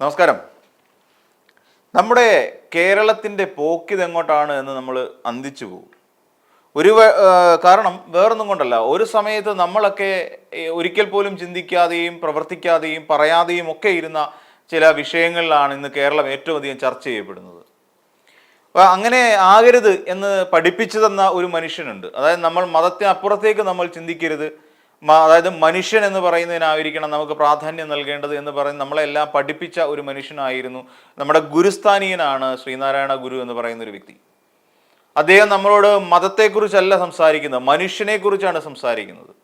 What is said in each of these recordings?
നമസ്കാരം. നമ്മുടെ കേരളത്തിന്റെ പോക്കിതെങ്ങോട്ടാണ് എന്ന് നമ്മൾ അന്തിച്ചു പോകും. ഒരു കാരണം വേറൊന്നും കൊണ്ടല്ല. ഒരു സമയത്ത് നമ്മളൊക്കെ ഒരിക്കൽ പോലും ചിന്തിക്കാതെയും പ്രവർത്തിക്കാതെയും പറയാതെയും ഒക്കെ ഇരുന്ന ചില വിഷയങ്ങളിലാണ് ഇന്ന് കേരളം ഏറ്റവും അധികം ചർച്ച ചെയ്യപ്പെടുന്നത്. അങ്ങനെ ആകരുത് എന്ന് പഠിപ്പിച്ചു തന്ന ഒരു മനുഷ്യനുണ്ട്. അതായത് നമ്മൾ മതത്തിനപ്പുറത്തേക്ക് നമ്മൾ ചിന്തിക്കരുത്. അതായത് മനുഷ്യൻ എന്ന് പറയുന്നതിനായിരിക്കണം നമുക്ക് പ്രാധാന്യം നൽകേണ്ടത് എന്ന് പറയുന്ന നമ്മളെല്ലാം പഠിപ്പിച്ച ഒരു മനുഷ്യനായിരുന്നു. നമ്മുടെ ഗുരുസ്ഥാനീയനാണ് ശ്രീനാരായണ ഗുരു എന്ന് പറയുന്ന ഒരു വ്യക്തി. അദ്ദേഹം നമ്മളോട് മതത്തെക്കുറിച്ചല്ല സംസാരിക്കുന്നത് മനുഷ്യനെക്കുറിച്ചാണ് സംസാരിക്കുന്നത്.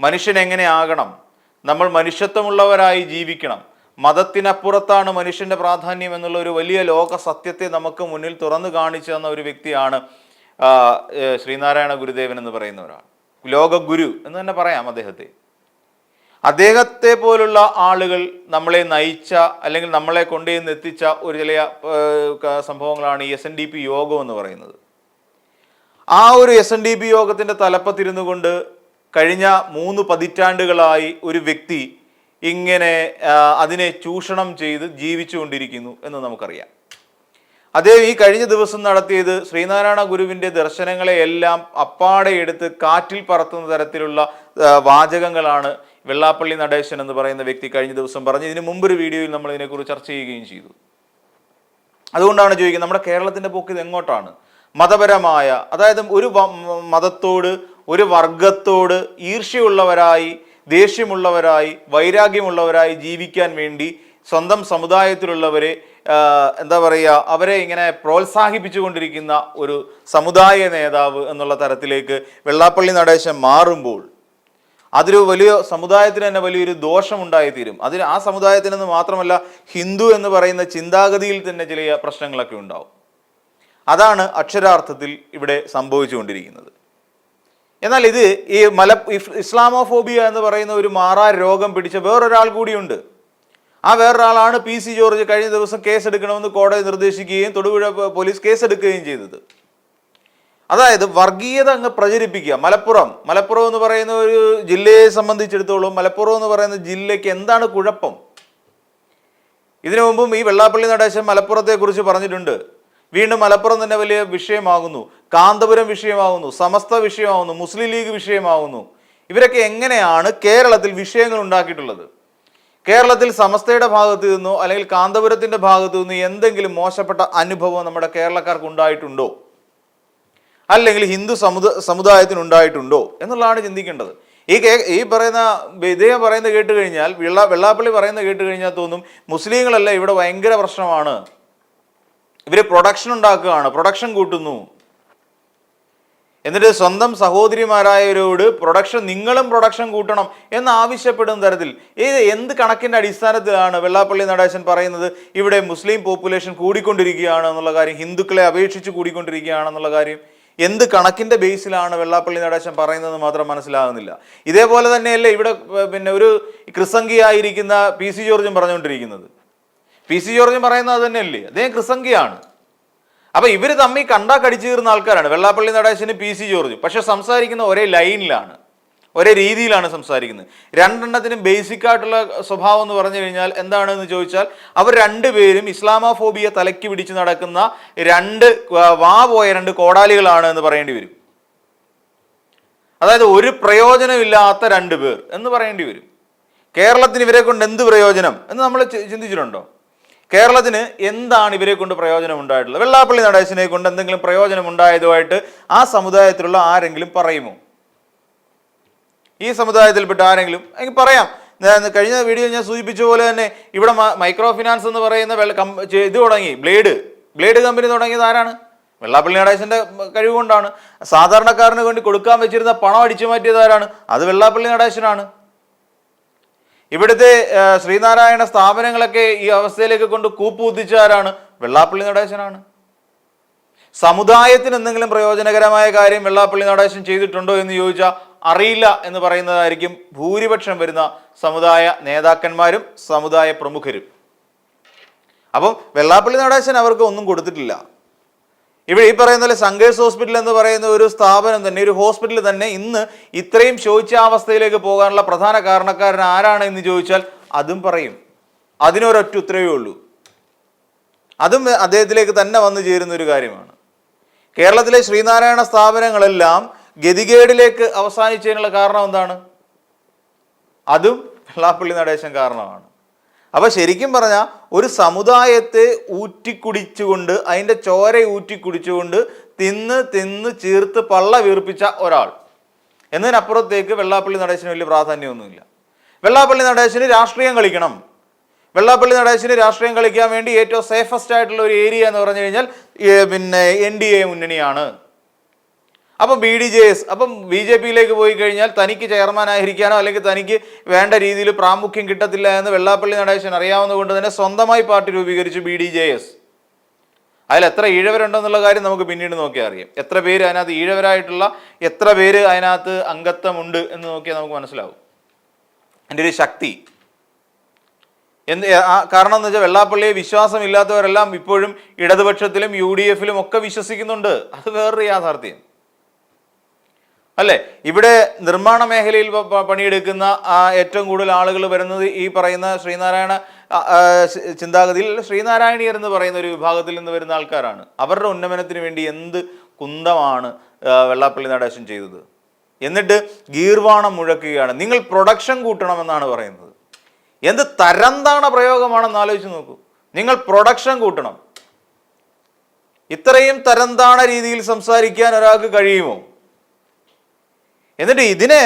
മനുഷ്യൻ എങ്ങനെ ആകണം? നമ്മൾ മനുഷ്യത്വമുള്ളവരായി ജീവിക്കണം. മതത്തിനപ്പുറത്താണ് മനുഷ്യന്റെ പ്രാധാന്യം എന്നുള്ള ഒരു വലിയ ലോക സത്യത്തെ നമുക്ക് മുന്നിൽ തുറന്നു കാണിച്ചു തന്ന ഒരു വ്യക്തിയാണ് ശ്രീനാരായണ ഗുരുദേവൻ എന്ന് പറയുന്ന ഒരാൾ ലോക ഗുരു എന്ന് തന്നെ പറയാം അദ്ദേഹത്തെ. അദ്ദേഹത്തെ പോലുള്ള ആളുകൾ നമ്മളെ നയിച്ച അല്ലെങ്കിൽ നമ്മളെ കൊണ്ടുചെന്ന് എത്തിച്ച ഒരു ചില സംഭവങ്ങളാണ് ഈ എസ് എൻ ഡി പി യോഗം എന്ന് പറയുന്നത്. ആ ഒരു എസ് എൻ ഡി പി യോഗത്തിന്റെ തലപ്പത്തിരുന്നു കൊണ്ട് കഴിഞ്ഞ മൂന്ന് പതിറ്റാണ്ടുകളായി ഒരു വ്യക്തി ഇങ്ങനെ അതിനെ ചൂഷണം ചെയ്ത് ജീവിച്ചുകൊണ്ടിരിക്കുന്നു എന്ന് നമുക്കറിയാം. അദ്ദേഹം ഈ കഴിഞ്ഞ ദിവസം നടത്തിയത് ശ്രീനാരായണ ഗുരുവിന്റെ ദർശനങ്ങളെ എല്ലാം അപ്പാടെ എടുത്ത് കാറ്റിൽ പറത്തുന്ന തരത്തിലുള്ള വാചകങ്ങളാണ് വെള്ളാപ്പള്ളി നടേശൻ എന്ന് പറയുന്ന വ്യക്തി കഴിഞ്ഞ ദിവസം പറഞ്ഞു ഇതിന് മുമ്പൊരു വീഡിയോയിൽ നമ്മൾ ഇതിനെക്കുറിച്ച് ചർച്ച ചെയ്യുകയും ചെയ്തു. അതുകൊണ്ടാണ് ചോദിക്കുന്നത് നമ്മുടെ കേരളത്തിന്റെ പോക്ക് ഇത് എങ്ങോട്ടാണ് മതപരമായ അതായത് ഒരു മതത്തോട് ഒരു വർഗത്തോട് ഈർഷ്യമുള്ളവരായി ദേഷ്യമുള്ളവരായി വൈരാഗ്യമുള്ളവരായി ജീവിക്കാൻ വേണ്ടി സ്വന്തം സമുദായത്തിലുള്ളവരെ എന്താ പറയുക അവരെ ഇങ്ങനെ പ്രോത്സാഹിപ്പിച്ചുകൊണ്ടിരിക്കുന്ന ഒരു സമുദായ നേതാവ് എന്നുള്ള തരത്തിലേക്ക് വെള്ളാപ്പള്ളി നടേശൻ മാറുമ്പോൾ അതൊരു വലിയ സമുദായത്തിന് തന്നെ വലിയൊരു ദോഷമുണ്ടായിത്തീരും. അതിന് ആ സമുദായത്തിനെന്ന് മാത്രമല്ല ഹിന്ദു എന്ന് പറയുന്ന ചിന്താഗതിയിൽ തന്നെ ചില പ്രശ്നങ്ങളൊക്കെ ഉണ്ടാവും. അതാണ് അക്ഷരാർത്ഥത്തിൽ ഇവിടെ സംഭവിച്ചുകൊണ്ടിരിക്കുന്നത്. എന്നാൽ ഇത് ഈ മല ഇസ്ലാമോഫോബിയ എന്ന് പറയുന്ന ഒരു മാറാ രോഗം പിടിച്ച വേറൊരാൾ കൂടിയുണ്ട്. ആ വേറൊരാളാണ് പി സി ജോർജ് കഴിഞ്ഞ ദിവസം കേസെടുക്കണമെന്ന് കോടതി നിർദ്ദേശിക്കുകയും തൊടുപുഴ പോലീസ് കേസെടുക്കുകയും ചെയ്തത്. അതായത് വർഗീയത അങ്ങ് പ്രചരിപ്പിക്കുക. മലപ്പുറം. മലപ്പുറം എന്ന് പറയുന്ന ഒരു ജില്ലയെ സംബന്ധിച്ചിടത്തോളം മലപ്പുറം എന്ന് പറയുന്ന ജില്ലയ്ക്ക് എന്താണ് കുഴപ്പം? ഇതിനു മുമ്പും ഈ വെള്ളാപ്പള്ളി നടേശൻ മലപ്പുറത്തെ കുറിച്ച് പറഞ്ഞിട്ടുണ്ട്. വീണ്ടും മലപ്പുറം തന്നെ വലിയ വിഷയമാകുന്നു. കാന്തപുരം വിഷയമാകുന്നു. സമസ്ത വിഷയമാകുന്നു. മുസ്ലിം ലീഗ് വിഷയമാകുന്നു. ഇവരൊക്കെ എങ്ങനെയാണ് കേരളത്തിൽ വിഷയങ്ങൾ ഉണ്ടാക്കിയിട്ടുള്ളത്? കേരളത്തിൽ സമസ്തയുടെ ഭാഗത്തു നിന്നോ അല്ലെങ്കിൽ കാന്തപുരത്തിന്റെ ഭാഗത്തു നിന്നോ എന്തെങ്കിലും മോശപ്പെട്ട അനുഭവം നമ്മുടെ കേരളക്കാർക്ക് ഉണ്ടായിട്ടുണ്ടോ? അല്ലെങ്കിൽ ഹിന്ദു സമുദ സമുദായത്തിന് ഉണ്ടായിട്ടുണ്ടോ? എന്നുള്ളതാണ് ചിന്തിക്കേണ്ടത്. ഈ കേ ഈ പറയുന്ന ഇദ്ദേഹം പറയുന്ന കേട്ട് കഴിഞ്ഞാൽ വെള്ള വെള്ളാപ്പള്ളി പറയുന്ന കേട്ട് കഴിഞ്ഞാൽ തോന്നും മുസ്ലിങ്ങളല്ല ഇവിടെ ഭയങ്കര പ്രശ്നമാണ്. ഇവർ പ്രൊഡക്ഷൻ ഉണ്ടാക്കുകയാണ് പ്രൊഡക്ഷൻ കൂട്ടുന്നു. എന്നിട്ട് സ്വന്തം സഹോദരിമാരായവരോട് പ്രൊഡക്ഷൻ നിങ്ങളും പ്രൊഡക്ഷൻ കൂട്ടണം എന്ന് ആവശ്യപ്പെടുന്ന തരത്തിൽ ഇത് എന്ത് കണക്കിന്റെ അടിസ്ഥാനത്തിലാണ് വെള്ളാപ്പള്ളി നടേശൻ പറയുന്നത്? ഇവിടെ മുസ്ലിം പോപ്പുലേഷൻ കൂടിക്കൊണ്ടിരിക്കുകയാണ് എന്നുള്ള കാര്യം ഹിന്ദുക്കളെ അപേക്ഷിച്ച് കൂടിക്കൊണ്ടിരിക്കുകയാണെന്നുള്ള കാര്യം എന്ത് കണക്കിന്റെ ബേസിലാണ് വെള്ളാപ്പള്ളി നടേശൻ പറയുന്നത് മാത്രം മനസ്സിലാകുന്നില്ല. ഇതേപോലെ തന്നെയല്ലേ ഇവിടെ പിന്നെ ഒരു ക്രിസംഗിയായിരിക്കുന്ന പി സി ജോർജും പറഞ്ഞുകൊണ്ടിരിക്കുന്നത്. പി സി ജോർജും പറയുന്നത് തന്നെയല്ലേ? അദ്ദേഹം ക്രിസംഗിയാണ്. അപ്പൊ ഇവർ തമ്മിൽ കണ്ടാ കടിച്ചു തീർന്ന ആൾക്കാരാണ്. Vellappally Natesan P C George. പക്ഷെ സംസാരിക്കുന്ന ഒരേ ലൈനിലാണ്. ഒരേ രീതിയിലാണ് സംസാരിക്കുന്നത്. രണ്ടെണ്ണത്തിനും ബേസിക് ആയിട്ടുള്ള സ്വഭാവം എന്ന് പറഞ്ഞു കഴിഞ്ഞാൽ എന്താണെന്ന് ചോദിച്ചാൽ അവർ രണ്ടുപേരും ഇസ്ലാമോഫോബിയ തലക്കി പിടിച്ച് നടക്കുന്ന രണ്ട് വ- പോയ രണ്ട് കോടാലികളാണ് എന്ന് പറയേണ്ടി വരും. അതായത് ഒരു പ്രയോജനമില്ലാത്ത രണ്ട് പേർ എന്ന് പറയേണ്ടി വരും. കേരളത്തിന് ഇവരെ കൊണ്ട് എന്ത് പ്രയോജനം എന്ന് നമ്മൾ ചിന്തിച്ചിട്ടുണ്ടോ? കേരളത്തിന് എന്താണ് ഇവരെ കൊണ്ട് പ്രയോജനം ഉണ്ടായിട്ടുള്ളത് വെള്ളാപ്പള്ളി നടേശനെ കൊണ്ട് എന്തെങ്കിലും പ്രയോജനം ഉണ്ടായതുമായിട്ട് ആ സമുദായത്തിലുള്ള ആരെങ്കിലും പറയുമോ? ഈ സമുദായത്തിൽപ്പെട്ട ആരെങ്കിലും? എനിക്ക് പറയാം. കഴിഞ്ഞ വീഡിയോ ഞാൻ സൂചിപ്പിച്ച പോലെ തന്നെ ഇവിടെ മൈക്രോ ഫിനാൻസ് എന്ന് പറയുന്ന ഇത് തുടങ്ങി. ബ്ലേഡ്. ബ്ലേഡ് കമ്പനി തുടങ്ങിയത് ആരാണ്? വെള്ളാപ്പള്ളി നടേശന്റെ കഴിവുകൊണ്ടാണ്. സാധാരണക്കാരന് വേണ്ടി കൊടുക്കാൻ വെച്ചിരുന്ന പണം അടിച്ചു മാറ്റിയത് ആരാണ്? അത് വെള്ളാപ്പള്ളി നടേശനാണ്. ഇവിടുത്തെ ശ്രീനാരായണ സ്ഥാപനങ്ങളൊക്കെ ഈ അവസ്ഥയിലേക്ക് കൊണ്ട് കൂപ്പുകുത്തിച്ച ആരാണ്? വെള്ളാപ്പള്ളി നടേശനാണ്. സമുദായത്തിന് എന്തെങ്കിലും പ്രയോജനകരമായ കാര്യം വെള്ളാപ്പള്ളി നടേശൻ ചെയ്തിട്ടുണ്ടോ എന്ന് ചോദിച്ചാൽ അറിയില്ല എന്ന് പറയുന്നതായിരിക്കും ഭൂരിപക്ഷം വരുന്ന സമുദായ നേതാക്കന്മാരും സമുദായ പ്രമുഖരും. അപ്പം വെള്ളാപ്പള്ളി നടേശൻ അവർക്ക് ഒന്നും കൊടുത്തിട്ടില്ല. ഇവിടെ ഈ പറയുന്ന പോലെ സങ്കേഴ്സ് ഹോസ്പിറ്റൽ എന്ന് പറയുന്ന ഒരു സ്ഥാപനം തന്നെ ഒരു ഹോസ്പിറ്റൽ തന്നെ ഇന്ന് ഇത്രയും ശോചിച്ചാവസ്ഥയിലേക്ക് പോകാനുള്ള പ്രധാന കാരണക്കാരൻ ആരാണ് എന്ന് ചോദിച്ചാൽ അതും പറയും. അതിനൊരൊറ്റ ഉത്തരവേ ഉള്ളൂ. അതും അദ്ദേഹത്തിലേക്ക് തന്നെ വന്നു ചേരുന്ന ഒരു കാര്യമാണ്. കേരളത്തിലെ ശ്രീനാരായണ സ്ഥാപനങ്ങളെല്ലാം ഗതികേടിലേക്ക് അവസാനിച്ചതിനുള്ള കാരണം എന്താണ്? അതും വെള്ളാപ്പള്ളി നടേശൻ കാരണമാണ്. അപ്പൊ ശരിക്കും പറഞ്ഞാൽ ഒരു സമുദായത്തെ ഊറ്റിക്കുടിച്ചുകൊണ്ട് അതിന്റെ ചോര ഊറ്റിക്കുടിച്ചുകൊണ്ട് തിന്ന് തിന്ന് ചീർത്ത് പള്ള വീർപ്പിച്ച ഒരാൾ. എന്നതിനപ്പുറത്തേക്ക് വെള്ളാപ്പള്ളി നടേശന് വലിയ പ്രാധാന്യമൊന്നുമില്ല. വെള്ളാപ്പള്ളി നടേശന് രാഷ്ട്രീയം കളിക്കണം. വെള്ളാപ്പള്ളി നടേശന് രാഷ്ട്രീയം കളിക്കാൻ വേണ്ടി ഏറ്റവും സേഫസ്റ്റ് ആയിട്ടുള്ള ഒരു ഏരിയ എന്ന് പറഞ്ഞു കഴിഞ്ഞാൽ പിന്നെ എൻ ഡി എ മുന്നണിയാണ്. അപ്പം ബി ഡി ജെ എസ് അപ്പം ബി ജെ പിയിലേക്ക് പോയി കഴിഞ്ഞാൽ തനിക്ക് ചെയർമാൻ ആയിരിക്കാനോ അല്ലെങ്കിൽ തനിക്ക് വേണ്ട രീതിയിൽ പ്രാമുഖ്യം കിട്ടത്തില്ല എന്ന് വെള്ളാപ്പള്ളി നടേശൻ അറിയാവുന്നതുകൊണ്ട് തന്നെ സ്വന്തമായി പാർട്ടി രൂപീകരിച്ചു ബി ഡി ജെ എസ് അതിൽ എത്ര ഈഴവരുണ്ടെന്നുള്ള കാര്യം നമുക്ക് പിന്നീട് നോക്കിയാൽ അറിയാം. എത്ര പേര് അതിനകത്ത് ഈഴവരായിട്ടുള്ള എത്ര പേര് അതിനകത്ത് അംഗത്വമുണ്ട് എന്ന് നോക്കിയാൽ നമുക്ക് മനസ്സിലാവും. എന്റെ ഒരു ശക്തി. എന്ത് കാരണം എന്ന് വെച്ചാൽ വെള്ളാപ്പള്ളിയെ വിശ്വാസമില്ലാത്തവരെല്ലാം ഇപ്പോഴും ഇടതുപക്ഷത്തിലും യു ഡി എഫിലും ഒക്കെ വിശ്വസിക്കുന്നുണ്ട്. അത് വേറൊരു യാഥാർത്ഥ്യം. അല്ലേ? ഇവിടെ നിർമ്മാണ മേഖലയിൽ പണിയെടുക്കുന്ന ഏറ്റവും കൂടുതൽ ആളുകൾ വരുന്നത് ഈ പറയുന്ന ശ്രീനാരായണ ചിന്താഗതിയിൽ ശ്രീനാരായണീയർ എന്ന് പറയുന്ന ഒരു വിഭാഗത്തിൽ നിന്ന് വരുന്ന ആൾക്കാരാണ്. അവരുടെ ഉന്നമനത്തിന് വേണ്ടി എന്ത് കുന്തമാണ് വെള്ളാപ്പള്ളി നടേശൻ ചെയ്തത്? എന്നിട്ട് ഗീർവാണം മുഴക്കുകയാണ്. നിങ്ങൾ പ്രൊഡക്ഷൻ കൂട്ടണമെന്നാണ് പറയുന്നത്. എന്ത് തരംതാണ പ്രയോഗമാണെന്ന് ആലോചിച്ച് നോക്കൂ. നിങ്ങൾ പ്രൊഡക്ഷൻ കൂട്ടണം. ഇത്രയും തരംതാണ രീതിയിൽ സംസാരിക്കാൻ ഒരാൾക്ക് കഴിയുമോ? എന്നിട്ട് ഇതിനെ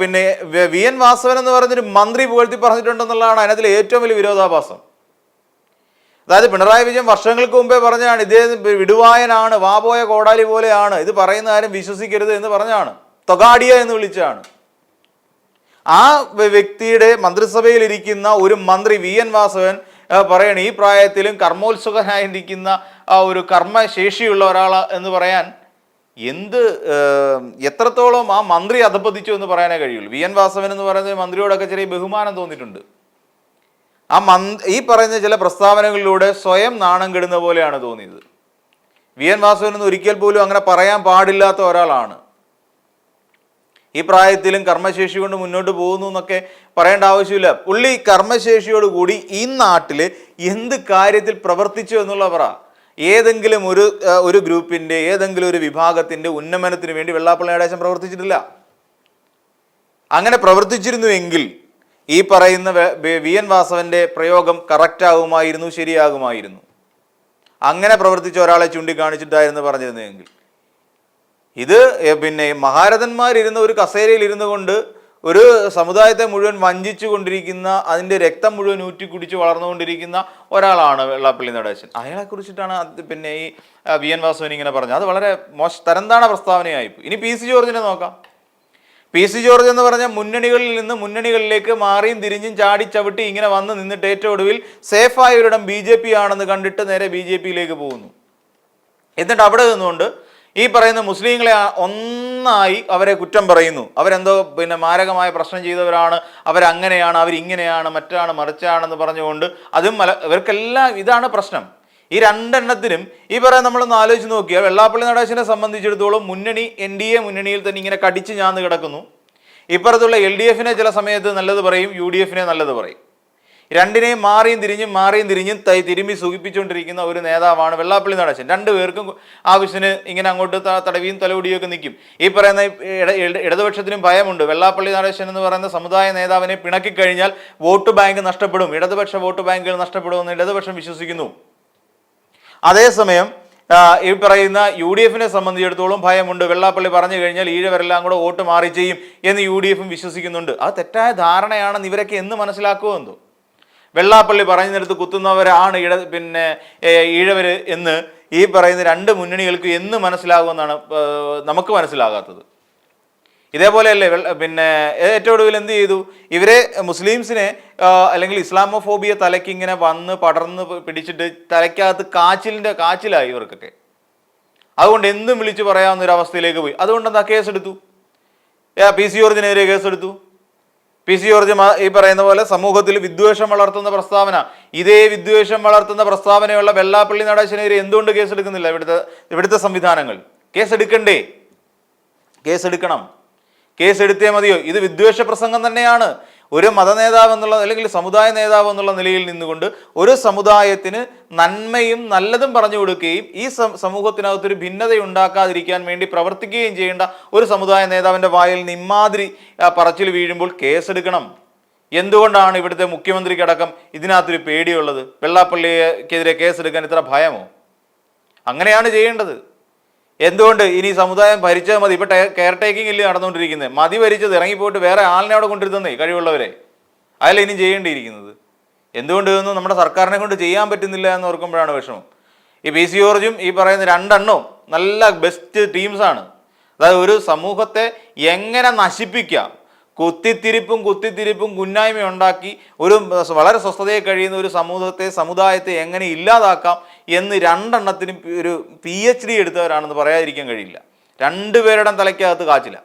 പിന്നെ വ- എൻ വാസവൻ എന്ന് പറഞ്ഞൊരു മന്ത്രി പുകഴ്ത്തി പറഞ്ഞിട്ടുണ്ടെന്നുള്ളതാണ് അതിനകത്തിൽ ഏറ്റവും വലിയ വിരോധാഭാസം. അതായത് പിണറായി വിജയൻ വർഷങ്ങൾക്ക് മുമ്പേ പറഞ്ഞാണ് ഇദ്ദേഹം വിടുവായനാണ് വാപോയ കോടാലി പോലെയാണ് ഇത് പറയുന്ന ആരും വിശ്വസിക്കരുത് എന്ന് പറഞ്ഞാണ് തൊഗാഡിയ എന്ന് വിളിച്ചാണ്. ആ വ്യക്തിയുടെ മന്ത്രിസഭയിൽ ഇരിക്കുന്ന ഒരു മന്ത്രി വി എൻ വാസവൻ പറയണ ഈ പ്രായത്തിലും കർമ്മോത്സുകനായിരിക്കുന്ന ആ ഒരു കർമ്മശേഷിയുള്ള ഒരാൾ എന്ന് പറയാൻ എന്ത് എത്രത്തോളം ആ മന്ത്രി അധപ്പതിച്ചു എന്ന് പറയാനേ കഴിയുള്ളൂ. വി എൻ വാസവൻ എന്ന് പറയുന്ന മന്ത്രിയോടൊക്കെ ചെറിയ ബഹുമാനം തോന്നിയിട്ടുണ്ട്. ആ മന് ഈ പറയുന്ന ചില പ്രസ്താവനകളിലൂടെ സ്വയം നാണം കെടുന്ന പോലെയാണ് തോന്നിയത്. വി എൻ വാസവൻ എന്ന് ഒരിക്കൽ പോലും അങ്ങനെ പറയാൻ പാടില്ലാത്ത ഒരാളാണ്. ഈ പ്രായത്തിലും കർമ്മശേഷി കൊണ്ട് മുന്നോട്ട് പോകുന്നു എന്നൊക്കെ പറയേണ്ട ആവശ്യമില്ല. പുള്ളി കർമ്മശേഷിയോടുകൂടി ഈ നാട്ടിൽ എന്ത് കാര്യത്തിൽ പ്രവർത്തിച്ചു എന്നുള്ള പറ ഏതെങ്കിലും ഒരു ഒരു ഗ്രൂപ്പിന്റെ ഏതെങ്കിലും ഒരു വിഭാഗത്തിന്റെ ഉന്നമനത്തിന് വേണ്ടി വെള്ളാപ്പള്ളി നടേശൻ പ്രവർത്തിച്ചിട്ടില്ല. അങ്ങനെ പ്രവർത്തിച്ചിരുന്നുവെങ്കിൽ ഈ പറയുന്ന വെ- എൻ വാസവന്റെ പ്രയോഗം കറക്റ്റ് ആകുമായിരുന്നു ശരിയാകുമായിരുന്നു. അങ്ങനെ പ്രവർത്തിച്ച ഒരാളെ ചൂണ്ടിക്കാണിച്ചിട്ടായിരുന്നു പറഞ്ഞിരുന്നെങ്കിൽ ഇത് പിന്നെ മഹാരഥന്മാരിരുന്ന ഒരു കസേരയിൽ ഇരുന്നു കൊണ്ട് ഒരു സമുദായത്തെ മുഴുവൻ വഞ്ചിച്ചു കൊണ്ടിരിക്കുന്ന അതിന്റെ രക്തം മുഴുവൻ ഊറ്റി കുടിച്ച് വളർന്നുകൊണ്ടിരിക്കുന്ന ഒരാളാണ് വെള്ളാപ്പള്ളി നടേശൻ. അയാളെ കുറിച്ചിട്ടാണ് പിന്നെ ഈ വി എൻ വാസുവിൻ ഇങ്ങനെ പറഞ്ഞത്. അത് വളരെ മോശ തരംതാണ പ്രസ്താവനയായി ഇനി പി സി ജോർജിനെ നോക്കാം. പി സി ജോർജ് എന്ന് പറഞ്ഞ മുന്നണികളിൽ നിന്ന് മുന്നണികളിലേക്ക് മാറിയും തിരിഞ്ഞും ചാടി ചവിട്ടി ഇങ്ങനെ വന്ന് നിന്നിട്ട് ഏറ്റവും ഒടുവിൽ സേഫായ ഒരിടം ബി ജെ പി ആണെന്ന് കണ്ടിട്ട് നേരെ ബി ജെ പിയിലേക്ക് പോകുന്നു. എന്നിട്ട് അവിടെ നിന്നുകൊണ്ട് ഈ പറയുന്ന മുസ്ലിങ്ങളെ ഒന്നായി അവരെ കുറ്റം പറയുന്നു. അവരെന്തോ പിന്നെ മാരകമായ പ്രശ്നം ചെയ്തവരാണ്. അവരങ്ങനെയാണ് അവരിങ്ങനെയാണ് മറ്റാണ് മറിച്ചാണെന്ന് പറഞ്ഞുകൊണ്ട് അതും മല ഇവർക്കെല്ലാം ഇതാണ് പ്രശ്നം. ഈ രണ്ടെണ്ണത്തിനും ഈ പറയാൻ നമ്മളൊന്ന് ആലോചിച്ച് നോക്കിയാൽ വെള്ളാപ്പള്ളി നടേശനെ സംബന്ധിച്ചിടത്തോളം മുന്നണി എൻ ഡി എ മുന്നണിയിൽ തന്നെ ഇങ്ങനെ കടിച്ച് ഞാൻ കിടക്കുന്നു. ഇപ്പുറത്തുള്ള എൽ ഡി എഫിനെ ചില സമയത്ത് നല്ലത് പറയും യു ഡി എഫിനെ നല്ലത് പറയും. രണ്ടിനെയും മാറിയും തിരിഞ്ഞും മാറിയും തിരിഞ്ഞും തൈ തിരുമ്പി സുഖിപ്പിച്ചുകൊണ്ടിരിക്കുന്ന ഒരു നേതാവാണ് വെള്ളാപ്പള്ളി നടേശൻ. രണ്ടുപേർക്കും ആവശ്യത്തിന് ഇങ്ങനെ അങ്ങോട്ട് തടവിയും ഒക്കെ നിൽക്കും ഈ പറയുന്ന ഇട- ഇട- ഇടതുപക്ഷത്തിനും ഭയമുണ്ട്. വെള്ളാപ്പള്ളി നടേശൻ എന്ന് പറയുന്ന സമുദായ നേതാവിനെ പിണക്കി കഴിഞ്ഞാൽ വോട്ട് ബാങ്ക് നഷ്ടപ്പെടും. ഇടതുപക്ഷ വോട്ട് ബാങ്കുകൾ നഷ്ടപ്പെടുമെന്ന് ഇടതുപക്ഷം വിശ്വസിക്കുന്നു. അതേസമയം ഈ പറയുന്ന യു ഡി എഫിനെ സംബന്ധിച്ചിടത്തോളം ഭയമുണ്ട്. വെള്ളാപ്പള്ളി പറഞ്ഞു കഴിഞ്ഞാൽ ഈഴവരെല്ലാം കൂടെ വോട്ട് മാറി ചെയ്യും എന്ന് യു ഡി എഫും വിശ്വസിക്കുന്നുണ്ട്. അത് തെറ്റായ ധാരണയാണെന്ന് ഇവരൊക്കെ എന്ന് മനസ്സിലാക്കുമോ എന്തോ? വെള്ളാപ്പള്ളി പറയുന്നിടത്ത് കുത്തുന്നവരാണ് ഇട പിന്നെ ഈഴവർ എന്ന് ഈ പറയുന്ന രണ്ട് മുന്നണികൾക്ക് എന്ന് മനസ്സിലാകുമെന്നാണ് നമുക്ക് മനസ്സിലാകാത്തത്. ഇതേപോലെയല്ലേ പിന്നെ ഏറ്റവും ഒടുവിൽ എന്ത് ചെയ്തു? ഇവരെ മുസ്ലിംസിനെ അല്ലെങ്കിൽ ഇസ്ലാമോഫോബിയ തലയ്ക്ക് ഇങ്ങനെ വന്ന് പടർന്ന് പിടിച്ചിട്ട് തലയ്ക്കകത്ത് കാച്ചിലിന്റെ കാച്ചിലായി ഇവർക്കൊക്കെ. അതുകൊണ്ട് എന്തും വിളിച്ചു പറയാവുന്ന ഒരു അവസ്ഥയിലേക്ക് പോയി. അതുകൊണ്ട് എന്താ കേസെടുത്തു? പി സി ജോർജിനെതിരെ കേസെടുത്തു? പി സി ജോർജ് ഈ പറയുന്ന പോലെ സമൂഹത്തിൽ വിദ്വേഷം വളർത്തുന്ന പ്രസ്താവന. ഇതേ വിദ്വേഷം വളർത്തുന്ന പ്രസ്താവനയുള്ള വെള്ളാപ്പള്ളി നടേശനെതിരെ എന്തുകൊണ്ട് കേസെടുക്കുന്നില്ല? ഇവിടുത്തെ ഇവിടുത്തെ സംവിധാനങ്ങൾ. കേസെടുക്കണ്ടേ? കേസെടുക്കണം. കേസെടുത്തേ മതിയോ? ഇത് വിദ്വേഷ പ്രസംഗം തന്നെയാണ്. ഒരു മതനേതാവ് എന്നുള്ള അല്ലെങ്കിൽ സമുദായ നേതാവ് എന്നുള്ള നിലയിൽ നിന്നുകൊണ്ട് ഒരു സമുദായത്തിന് നന്മയും നല്ലതും പറഞ്ഞു കൊടുക്കുകയും ഈ സമൂഹത്തിനകത്തൊരു ഭിന്നത ഉണ്ടാക്കാതിരിക്കാൻ വേണ്ടി പ്രവർത്തിക്കുകയും ചെയ്യേണ്ട ഒരു സമുദായ നേതാവിന്റെ വായിൽ ആ, പറച്ചിൽ വീഴുമ്പോൾ കേസെടുക്കണം. എന്തുകൊണ്ടാണ് ഇവിടുത്തെ മുഖ്യമന്ത്രിക്കടക്കം ഇതിനകത്തൊരു പേടിയുള്ളത്? വെള്ളാപ്പള്ളിക്കെതിരെ കേസെടുക്കാൻ ഇത്ര ഭയമോ? അങ്ങനെയാണ് ചെയ്യേണ്ടത്. എന്തുകൊണ്ട് ഇനി സമുദായം ഭരിച്ചാൽ മതി? ഇപ്പൊ കെയർ ടേക്കിംഗ് ഇല്ലേ നടന്നുകൊണ്ടിരിക്കുന്നത്. മതി ഭരിച്ചത് ഇറങ്ങിപ്പോയിട്ട് വേറെ ആളിനെ അവിടെ കൊണ്ടിരുന്നേ കഴിവുള്ളവരെ. അതല്ല ഇനി ചെയ്യേണ്ടിയിരിക്കുന്നത്? എന്തുകൊണ്ട് ഇതൊന്നും നമ്മുടെ സർക്കാരിനെ കൊണ്ട് ചെയ്യാൻ പറ്റുന്നില്ല എന്ന് ഓർക്കുമ്പോഴാണ് വിഷമം. ഈ പി സി ജോർജും ഈ പറയുന്ന രണ്ടെണ്ണവും നല്ല ബെസ്റ്റ് ടീംസാണ്. അതായത് ഒരു സമൂഹത്തെ എങ്ങനെ നശിപ്പിക്കാം? കുത്തിത്തിരിപ്പും കുത്തിത്തിരിപ്പും കുന്നായ്മ ഉണ്ടാക്കി ഒരു വളരെ സ്വസ്ഥതയെ കഴിയുന്ന ഒരു സമൂഹത്തെ സമുദായത്തെ എങ്ങനെ ഇല്ലാതാക്കാം എന്ന് രണ്ടെണ്ണത്തിനും ഒരു പി എച്ച് ഡി എടുത്തവരാണെന്ന് പറയാതിരിക്കാൻ കഴിയില്ല. രണ്ടുപേരുടെ തലയ്ക്കകത്ത് കാച്ചില്ല